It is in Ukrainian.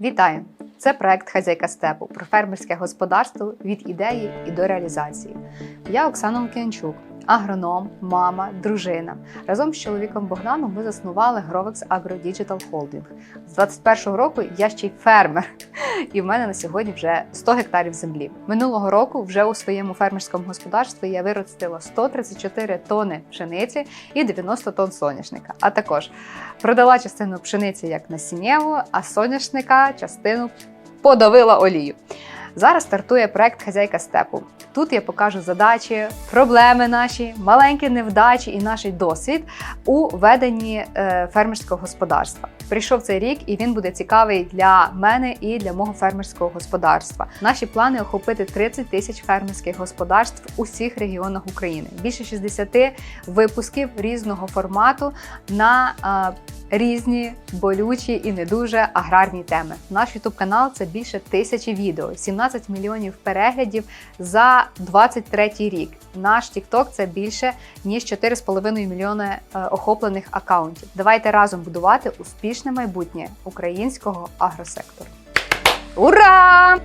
Вітаю! Це проект Хазяйка степу про фермерське господарство від ідеї і до реалізації. Я Оксана Лук'янчук, агроном, мама, дружина. Разом з чоловіком Богданом ми заснували Grovex Agro Digital Holding. З 21-го року я ще й фермер, і в мене на сьогодні вже 100 гектарів землі. Минулого року вже у своєму фермерському господарстві я виростила 134 тони пшениці і 90 тонн соняшника. А також продала частину пшениці як насіннєву, а соняшника частину подавила олію. Зараз стартує проект Хазяйка степу. Тут я покажу задачі, проблеми наші, маленькі невдачі і наш досвід у веденні е, фермерського господарства. Прийшов цей рік, і він буде цікавий для мене і для мого фермерського господарства. Наші плани охопити 30 тисяч фермерських господарств у всіх регіонах України. Більше 60 випусків різного формату на е, різні болючі і не дуже аграрні теми. Наш youtube канал це більше тисячі відео, 17 мільйонів переглядів за 23 рік. Наш TikTok – це більше ніж 4,5 мільйони е, охоплених акаунтів. Давайте разом будувати успішне майбутнє українського агросектору. Ура!